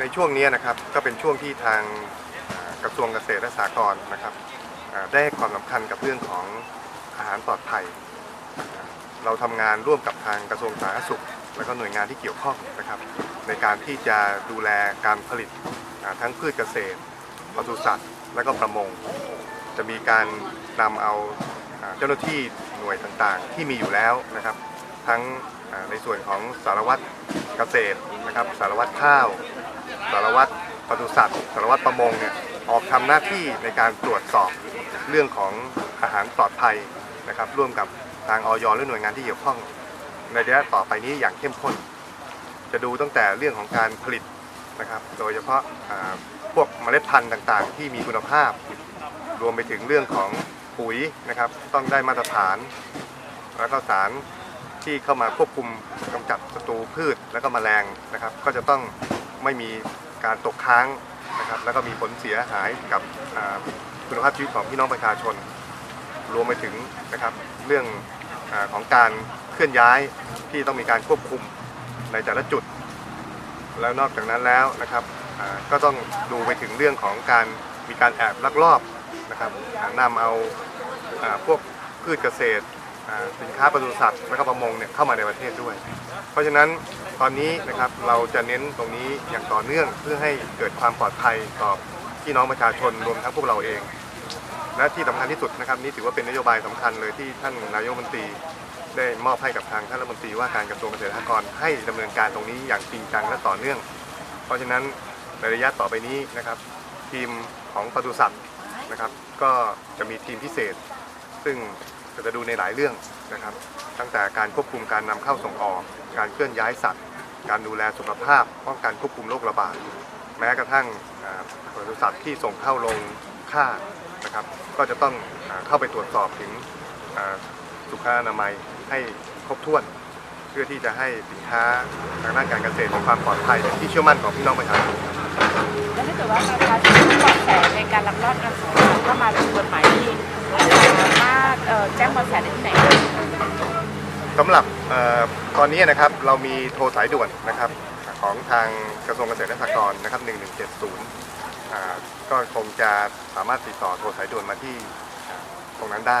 ในช่วงนี้นะครับก็เป็นช่วงที่ทางกระทรวงเกษตรและสหกรณ์นะครับได้ให้ความสำคัญกับเรื่องของอาหารปลอดภัย เราทำงานร่วมกับทางกระทรวงสาธารณสุข และก็หน่วยงานที่เกี่ยวข้องนะครับ ในการที่จะดูแลการผลิตทั้งพืชเกษตรปศุสัตว์ และก็ประมง จะมีการนำเอาเจ้าหน้าที่หน่วยต่างๆ ที่มีอยู่แล้วนะครับ ทั้งในส่วนของสารวัตรเกษตรนะครับ สารวัตรข้าว สารวัตรปศุสัตว์สารวัตรประมงเนี่ยออกทำหน้าที่ในการตรวจสอบเรื่องของอาหารปลอดภัยนะครับ ร่วมกับทางออยและหน่วยงานที่เกี่ยวข้อง ในระยะต่อไปนี้อย่างเข้มข้น จะดูตั้งแต่เรื่องของการผลิตนะครับ โดยเฉพาะพวกเมล็ดพันธุ์ต่างๆ ที่มีคุณภาพ รวมไปถึงเรื่องของปุ๋ยนะครับ ต้องได้มาตรฐาน แล้วก็สารที่เข้ามาควบคุมกำจัดศัตรูพืชและก็แมลงนะครับ ก็จะต้องไม่มี การตกค้างนะครับแล้วก็มีผลเสียหายกับคุณภาพชีวิตของพี่น้องประชาชน รวมไปถึงนะครับเรื่องอของการเคลื่อนย้ายที่ต้องมีการควบคุมในแต่ละจุด แล้วนอกจากนั้นแล้วนะครับก็ต้องดูไปถึงเรื่องของการมีการแอบลักลอบนะครับนำเอาอพวกพืชเกษตร สินค้าปศุสัตว์และก็ประมงเนี่ยเข้ามาในประเทศด้วย เพราะฉะนั้นตอนนี้นะครับเราจะเน้นตรงนี้อย่างต่อเนื่องเพื่อให้เกิดความปลอดภัยต่อพี่น้องประชาชนรวมทั้งพวกเราเอง และที่สำคัญที่สุดนะครับนี่ถือว่าเป็นนโยบายสำคัญเลยที่ท่านนายกรัฐมนตรีได้มอบให้กับทางท่านรัฐมนตรีว่าการกระทรวงเกษตรและสหกรให้ดำเนินการตรงนี้อย่างจริงจังและต่อเนื่อง เพราะฉะนั้นในระยะต่อไปนี้นะครับ ทีมของปศุสัตว์นะครับ ก็จะมีทีมพิเศษ ซึ่ง จะดูในหลายเรื่องนะครับ ตั้งแต่การควบคุมการนำเข้าส่งออก การเคลื่อนย้ายสัตว์ การดูแลสุขภาพป้องกันควบคุมโรคระบาดแม้กระทั่งอ่าปศุสัตว์ที่ส่งเข้าโรงฆ่านะครับ ก็จะต้องเข้าไปตรวจสอบถึงสุขอนามัยให้ครบถ้วน เพื่อที่จะให้สินค้าทางด้านการเกษตรมีความปลอดภัยที่เชื่อมั่นของพี่น้องประชาชนแล้วถ้าเกิดว่าประชาชนมีเบาะแสในการลักลอบนำของเข้ามาผิดกฎหมายนี่ เอ่อแจ้งเบาะแสได้ที่ไหนสำหรับเออตอนนี้นะครับเรามีโทรสายด่วนนะครับของทางกระทรวงเกษตรและสหกรณ์นะครับ 1170อ่าก็คงจะสามารถติดต่อโทรสายด่วนมาที่ตรงนั้นได้